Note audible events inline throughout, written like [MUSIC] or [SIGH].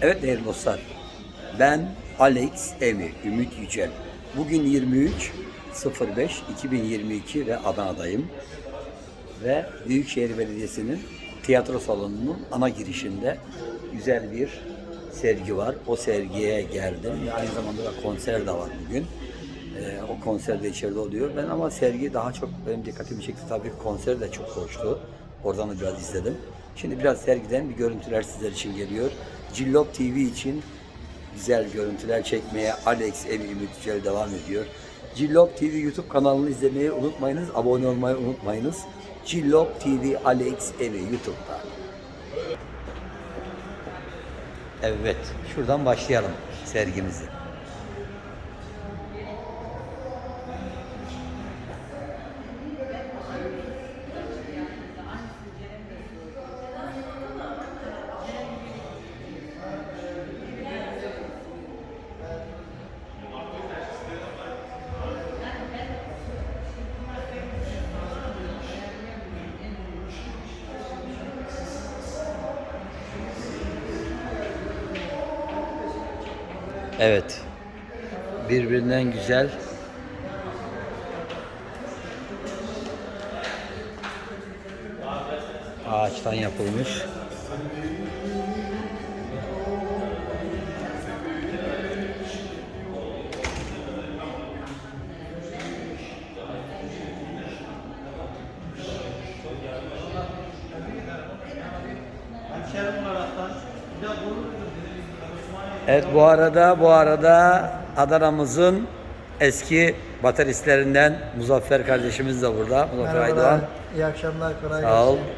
Evet değerli dostlar, ben Alex Emi, Ümit Yücel. Bugün 23 05 2022 ve Adana'dayım. Ve Büyükşehir Belediyesi'nin tiyatro salonunun ana girişinde güzel bir sergi var. O sergiye geldim aynı zamanda da konser de var bugün. Ee, o konser de içeride oluyor. Ben ama sergi daha çok benim dikkatimi çekti. Tabii konser de çok hoştu. Oradan da biraz izledim. Şimdi biraz sergiden bir görüntüler sizler için geliyor. Cillop TV için güzel görüntüler çekmeye Alex Evi Ümit devam ediyor. Cillop TV YouTube kanalını izlemeyi unutmayınız. Abone olmayı unutmayınız. Cillop TV Alex Evi YouTube'da. Evet, şuradan başlayalım sergimizi. Evet. Birbirinden güzel. Ağaçtan yapılmış. Evet bu arada bu arada Adana'mızın eski bateristlerinden Muzaffer kardeşimiz de burada. Muzaffer Aydoğan. İyi akşamlar, kolay Sağ ol. gelsin.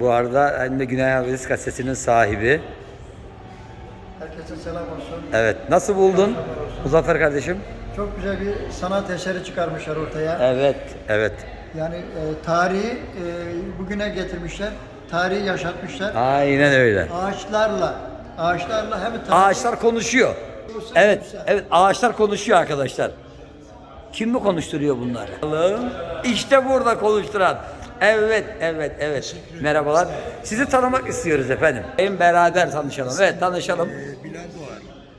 Bu arada aynı da Güney Anadolu gazetesinin sahibi. Herkese selam olsun. Evet. Nasıl buldun Muzaffer kardeşim? Çok güzel bir sanat eseri çıkarmışlar ortaya. Evet. Evet. Yani e, tarihi e, bugüne getirmişler, tarihi yaşatmışlar. Aynen öyle. Ağaçlarla, ağaçlarla hem. Ağaçlar konuşuyor. Evet. Evet ağaçlar konuşuyor arkadaşlar. Kim mi konuşturuyor bunları? İşte burada konuşturan. Evet, evet, evet. Merhabalar. Sizi tanımak istiyoruz efendim. En beraber tanışalım. Evet, tanışalım. Ee, Bilal Doğar.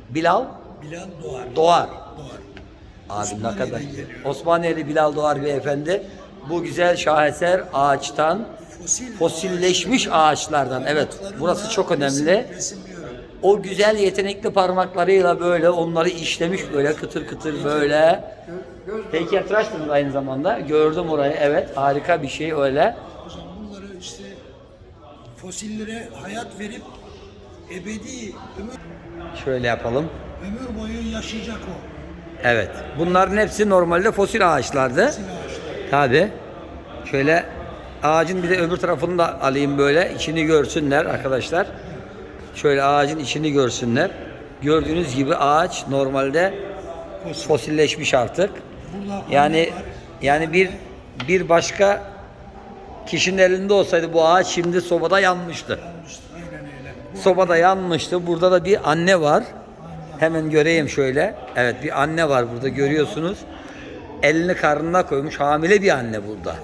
Bilal Bilal Doğar. Doğar. Doğar. Abi ne kadar geliyor. Osmaniyeli Bilal Doğar beyefendi bu güzel şaheser ağaçtan Fosil fosilleşmiş ağaçlardan evet burası çok önemli. Resimliyorum. O güzel yetenekli parmaklarıyla böyle onları işlemiş böyle kıtır kıtır böyle. Heykeltıraşsınız aynı zamanda. Gördüm orayı evet harika bir şey öyle. Hocam bunları işte fosillere hayat verip ebedi ömür, Şöyle yapalım. ömür boyu yaşayacak o. Evet. Bunların hepsi normalde fosil ağaçlardı. Fosil ağaçlar. Tabi. Şöyle ağacın bir de öbür tarafını da alayım böyle. içini görsünler arkadaşlar. Şöyle ağacın içini görsünler. Gördüğünüz gibi ağaç normalde Fosil. fosilleşmiş artık. Yani yani bir bir başka kişinin elinde olsaydı bu ağaç şimdi sobada yanmıştı. Sobada yanmıştı. Burada da bir anne var. Hemen göreyim şöyle. Evet bir anne var burada görüyorsunuz. Elini karnına koymuş. Hamile bir anne burada.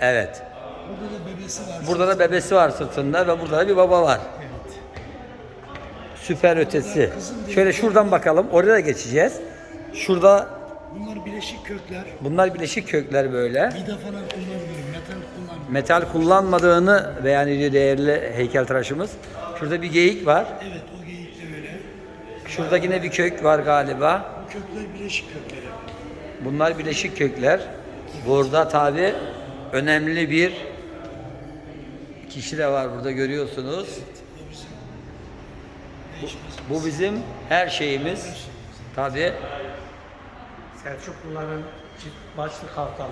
Evet. burada da bebesi var. Burada da bebesi var sırtında ve burada da bir baba var. Evet. Süper ötesi. Şöyle şuradan bakalım. Oraya geçeceğiz. Şurada Bunlar bileşik kökler. bunlar bileşik kökler böyle. Vida falan kullanmıyorum. Metal kullanmıyorum. Metal kullanmadığını beyan ediyor değerli heykeltıraşımız. Şurada bir geyik var. Evet o geyik de öyle. Şurada yine bir kök var galiba. Bu kökler bileşik kökleri. Bunlar bileşik kökler. Burada tabi önemli bir kişi de var burada görüyorsunuz. Değişmez. Bu bizim her şeyimiz. Tabi Selçukluların çift başlı kalkalı.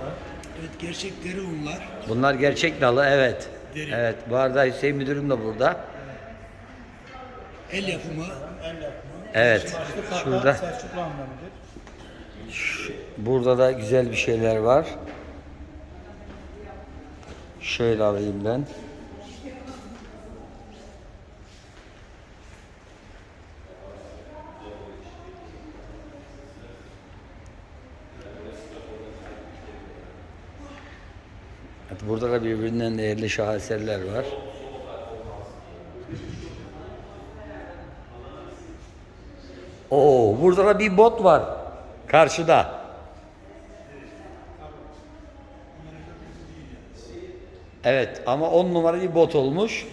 Evet gerçek deri unlar. bunlar gerçek dalı evet. Deri. Evet bu arada Hüseyin müdürüm de burada. El yapımı. Evet Başlı kalka şurada Selçuklu anlamıdır. burada da güzel bir şeyler var. Şöyle alayım ben. Burada da birbirinden değerli şaheserler var. Oo, burada da bir bot var karşıda. Evet ama on numara bir bot olmuş.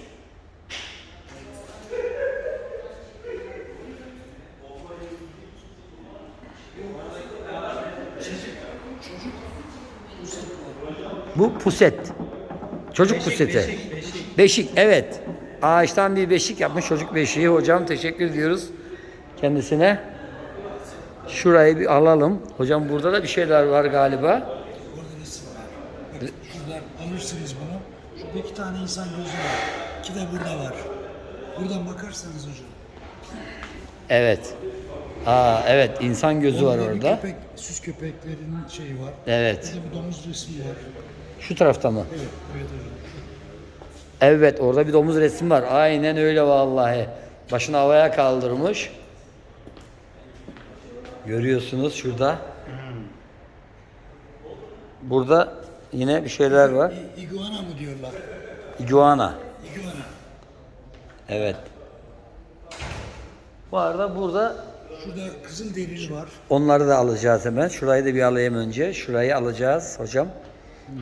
Puset. Çocuk puseti. Beşik, evet. Ağaçtan bir beşik yapmış çocuk beşiği. Hocam teşekkür ediyoruz kendisine. Şurayı bir alalım. Hocam burada da bir şeyler var galiba. Orada resim var. Bak şuradan alırsınız bunu. Şurada iki tane insan gözü var. İki de burada var. Buradan bakarsanız hocam. Evet. Aa evet insan gözü var Orada bir orada. Köpek, süs köpeklerinin şeyi var. Evet. Bir de bir domuz resmi var. Şu tarafta mı? Evet, evet hocam. Evet orada bir domuz resmi var. Aynen öyle vallahi. Başını havaya kaldırmış. Görüyorsunuz şurada. Burada yine bir şeyler var. İ- iguana mı diyorlar? Iguana. Iguana. Evet. Bu arada burada Şurada kızıl derili var. onları da alacağız hemen. Şurayı da bir alayım önce. Şurayı alacağız hocam.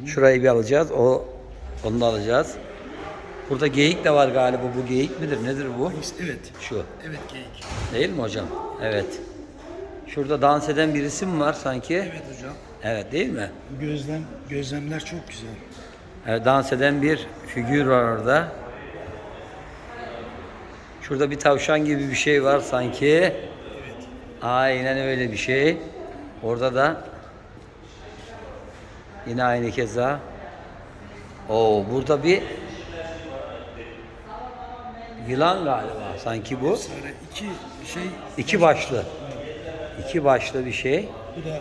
Şurayı bir alacağız. O onu da alacağız. Burada geyik de var galiba. Bu geyik midir? Nedir bu? Evet. Şu. Evet geyik. Değil mi hocam? Evet. Şurada dans eden birisi mi var sanki? Evet hocam. Evet değil mi? Gözlem, gözlemler çok güzel. Evet, dans eden bir figür var orada. Şurada bir tavşan gibi bir şey var sanki. Aynen öyle bir şey. Orada da yine aynı keza. Oo burada bir yılan galiba sanki bu. İki şey, İki başlı. İki başlı bir şey. bu da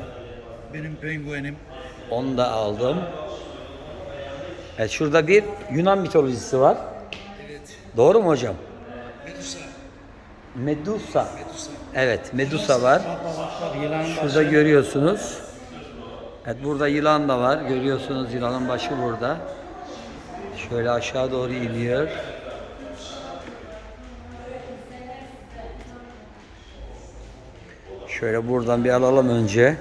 benim penguenim. Onu da aldım. Evet şurada bir Yunan mitolojisi var. Evet. Doğru mu hocam? Medusa. Medusa. Medusa. Evet Medusa var. Şurada görüyorsunuz. Evet burada yılan da var. Görüyorsunuz yılanın başı burada. Şöyle aşağı doğru iniyor. Şöyle buradan bir alalım önce.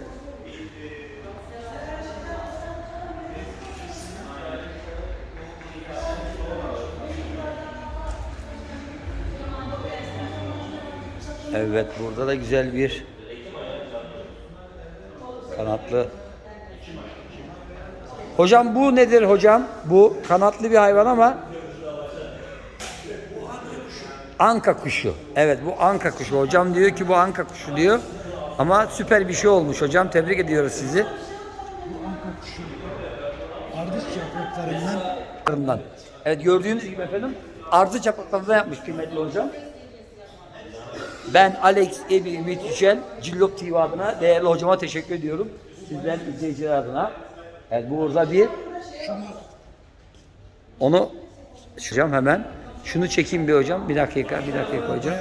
Evet burada da güzel bir kanatlı. Hocam bu nedir hocam? Bu kanatlı bir hayvan ama anka kuşu. Evet bu anka kuşu. Hocam diyor ki bu anka kuşu diyor. Ama süper bir şey olmuş hocam. Tebrik ediyoruz sizi. Bu anka kuşu. Ardıç yapraklarından. Evet gördüğünüz gibi efendim ardıç yapraklarından yapmış kıymetli hocam. Ben Alex Ebi Ümit Yücel, Cillop TV adına değerli hocama teşekkür ediyorum. Sizden izleyiciler adına. Evet burada bir onu hocam hemen. Şunu çekeyim bir hocam. Bir dakika, bir dakika hocam.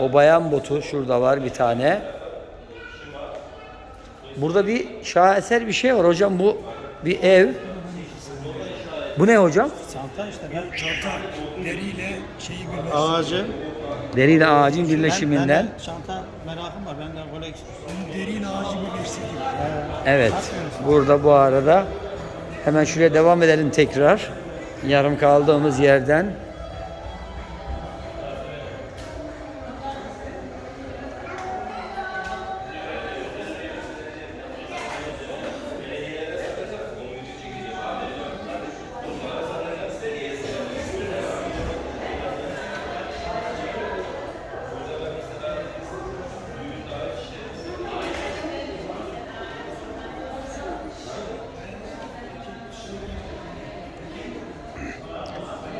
O bayan botu şurada var bir tane. Burada bir şaheser bir şey var hocam. Bu bir ev. Bu ne hocam? çanta işte ben Çanta deriyle şeyi birleştirdi. ağacı Deriyle ağacın ben, birleşiminden. benden çanta merakım var. Benden koleksiyon. Bunu deriyle ağacı birleştirdik. Evet. Burada bu arada hemen şuraya devam edelim tekrar. Yarım kaldığımız yerden.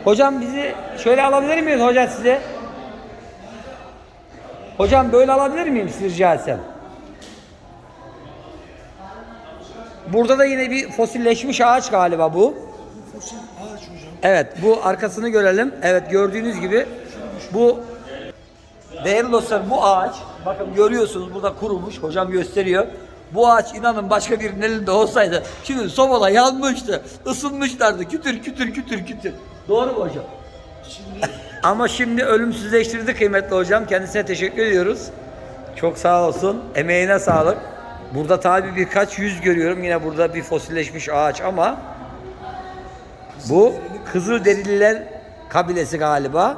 Hocam bizi şöyle alabilir miyiz hocam size? Hocam böyle alabilir miyim sizi rica etsem? Burada da yine bir fosilleşmiş ağaç galiba bu. Bu fosil ağaç hocam. Evet bu arkasını görelim. Evet gördüğünüz gibi bu değerli dostlar bu ağaç bakın görüyorsunuz burada kurumuş hocam gösteriyor. Bu ağaç inanın başka birinin elinde olsaydı şimdi sobada yanmıştı, ısınmışlardı kütür kütür kütür kütür. Doğru mu hocam? Şimdi Ama şimdi ölümsüzleştirdi kıymetli hocam. Kendisine teşekkür ediyoruz. Çok sağ olsun. Emeğine sağlık. Burada tabii birkaç yüz görüyorum. Yine burada bir fosilleşmiş ağaç ama bu Kızılderililer kabilesi galiba.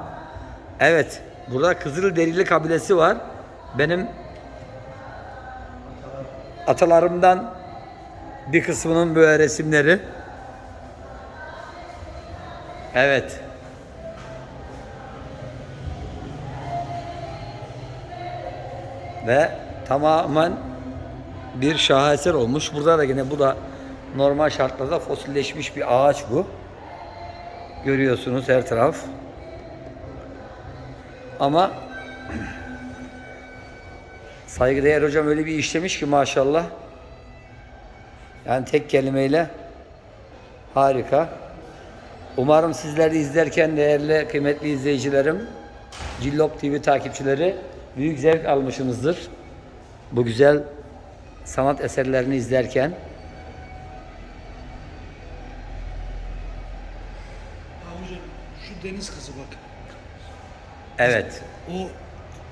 Evet. Burada Kızılderili kabilesi var. Benim atalarımdan bir kısmının böyle resimleri. Evet. Ve tamamen bir şaheser olmuş. Burada da yine bu da normal şartlarda fosilleşmiş bir ağaç bu. Görüyorsunuz her taraf. Ama [CLEARS THROAT] saygıdeğer hocam öyle bir işlemiş ki maşallah. Yani tek kelimeyle harika. Umarım sizler de izlerken değerli kıymetli izleyicilerim, Cillop TV takipçileri büyük zevk almışsınızdır. Bu güzel sanat eserlerini izlerken. Hocam şu deniz kızı bak. Evet. O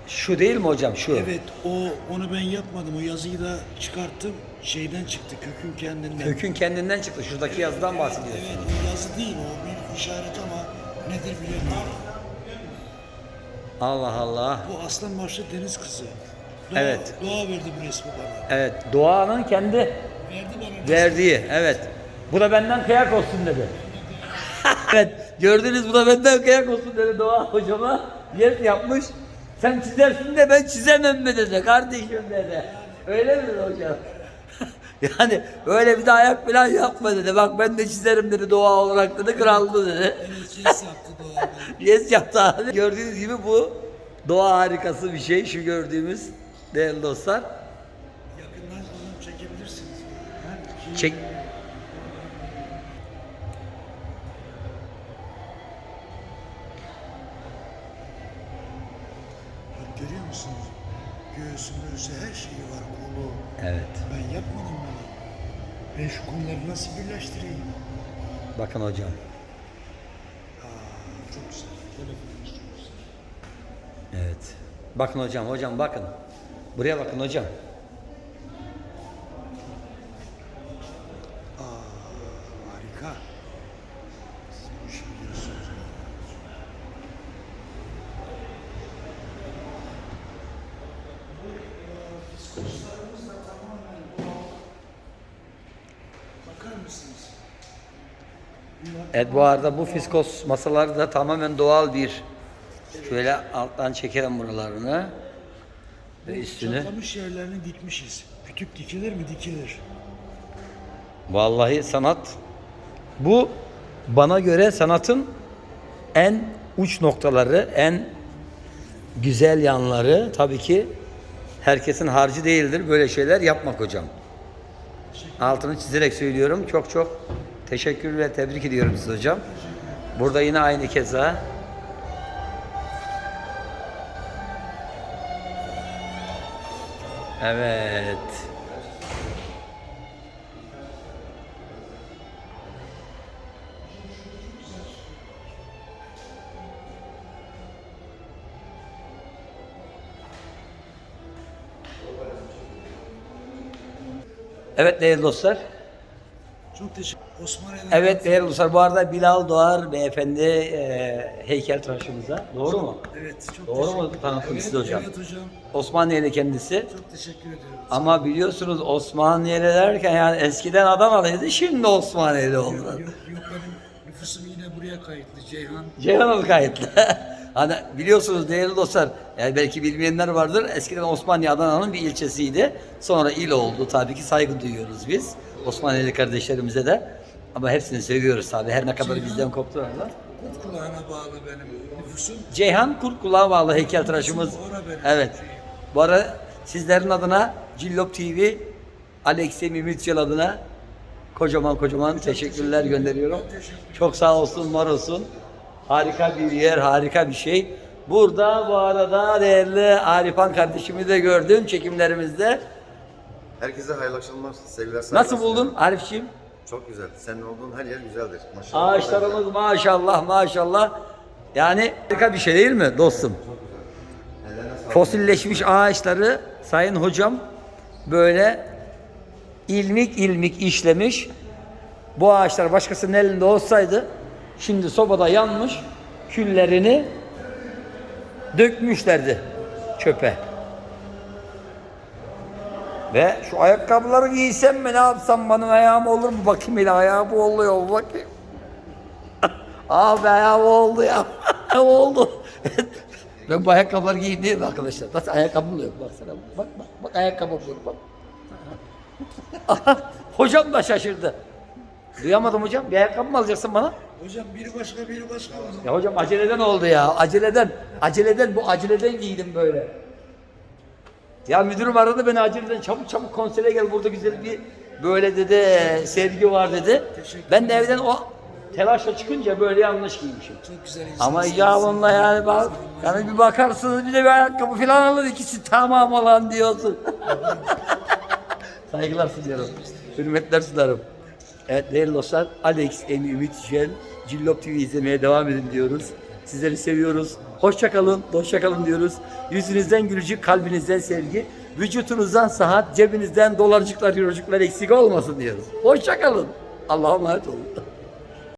Şu değil mi hocam? Şu. evet o onu ben yapmadım. O yazıyı da çıkarttım. Şeyden çıktı kökün kendinden. Kökün kendinden çıktı. Şuradaki yazıdan bahsediyorsun. Evet o yazı değil o bir işaret ama nedir bilemiyorum. Allah Allah. Bu aslan başlı deniz kızı. Doğa, Evet. Doğa verdi bu resmi bana. Evet. Doğanın kendi Verdi bana. verdiği. Evet. Bu da benden kıyak olsun dedi. [LAUGHS] evet. Gördünüz bu da benden kıyak olsun dedi Doğa hocama. Yer yapmış. Sen çizersin de ben çizemem mi dedi kardeşim dedi. Öyle mi hocam? [LAUGHS] yani öyle bir de ayak falan yapma dedi. Bak ben de çizerim dedi doğa olarak dedi. Krallı dedi. Evet şey yaptı Doğa. [LAUGHS] Yes yaptı abi. Gördüğünüz gibi bu doğa harikası bir şey. Şu gördüğümüz değerli dostlar. Yakından falan çekebilirsiniz. Ha? Şey- Çek. Bak görüyor musunuz? Göğsü möğsü her şeyi var kolu. Evet. Ben yapmadım bunu. Ben şu konuları nasıl birleştireyim? Bakın hocam. Aa, çok güzel. Telefonumuz çok güzel. Evet. Bakın hocam, hocam bakın. Buraya bakın hocam. Harika. Siz bu işi biliyorsunuz. Mısınız? Evet bu arada bu fiskos masaları da tamamen doğal bir. Şöyle alttan çekelim buralarını. Ve üstünü. Çatlamış yerlerini dikmişiz. Kütük dikilir mi? Dikilir. Vallahi sanat. Bu bana göre sanatın en uç noktaları, en güzel yanları tabii ki herkesin harcı değildir böyle şeyler yapmak hocam. Altını çizerek söylüyorum. Çok çok teşekkür ve tebrik ediyorum sizi hocam. Burada yine aynı keza. Evet. Evet değerli dostlar. Çok teşekkür Osmaniye'den Evet değerli dostlar. Bu arada Bilal Doğar beyefendi e, heykel tıraşımıza. Doğru mu? Evet, çok Doğru mu tanıttım evet, size hocam? Evet hocam. Osmaniyeli kendisi. Çok teşekkür ediyorum. Ama biliyorsunuz Osmaniyeli derken yani eskiden Adanalıydı şimdi Osmaniyeli oldu. Yok, yok benim nüfusum yine buraya kayıtlı Ceyhan. Ceyhan kayıtlı. [LAUGHS] hani biliyorsunuz değerli dostlar, yani belki bilmeyenler vardır. Eskiden Osmaniye Adana'nın bir ilçesiydi. Sonra il oldu. Tabii ki saygı duyuyoruz biz. Osmaniyeli kardeşlerimize de. Ama hepsini seviyoruz tabii. Her ne kadar bizden koptularlar. Kurt kulağına bağlı benim nüfusum. Ceyhan Kurt Kulağı bağlı heykeltıraşımız. Evet. Bu arada sizlerin adına Cillop TV, Alexey Mimitçel adına kocaman kocaman teşekkürler gönderiyorum. Çok sağ olsun, var olsun. Harika bir yer, harika bir şey. Burada bu arada değerli Arifan kardeşimi de gördüm çekimlerimizde. Herkese hayırlı akşamlar, sevgiler, saygılar. Nasıl buldun Arifçiğim? Çok güzel. Senin olduğun her yer güzeldir. Maşallah. Ağaçlarımız maşallah maşallah. Yani harika bir şey değil mi dostum? Ellerine sağlık. fosilleşmiş ağaçları sayın hocam böyle ilmik ilmik işlemiş. Bu ağaçlar başkasının elinde olsaydı şimdi sobada yanmış küllerini dökmüşlerdi çöpe. Ve şu ayakkabıları giysem mi ne yapsam benim ayağım olur mu bakayım hele ayağım oluyor bakayım. Abi ayağım oldu ya. [LAUGHS] oldu. [LAUGHS] [LAUGHS] ben bu ayakkabıları giyeyim arkadaşlar? Nasıl ayakkabım yok baksana. Bak bak bak ayakkabım yok bak. hocam da şaşırdı. Duyamadım hocam. Bir ayakkabı mı alacaksın bana? Hocam biri başka biri başka. Ya hocam aceleden oldu ya. Aceleden. Aceleden bu aceleden giydim böyle. Ya müdürüm aradı beni aceleden çabuk çabuk konsere gel burada güzel bir böyle dedi sergi var dedi. Ben de evden o telaşla çıkınca böyle yanlış giymişim. Çok güzel. Ama ya onunla yani bak yani bir bakarsınız bir de bir ayakkabı falan alır ikisi tamam olan diyorsun. [LAUGHS] Saygılar sunuyorum. Hürmetler sunarım. Evet değerli dostlar Alex, Emi, Ümit Yücel, Cillop TV izlemeye devam edin diyoruz. Sizleri seviyoruz. Hoşça kalın, hoşça kalın diyoruz. Yüzünüzden gülücük, kalbinizden sevgi, vücutunuzdan sıhhat, cebinizden dolarcıklar, eurocuklar eksik olmasın diyoruz. Hoşça kalın. Allah'a emanet olun.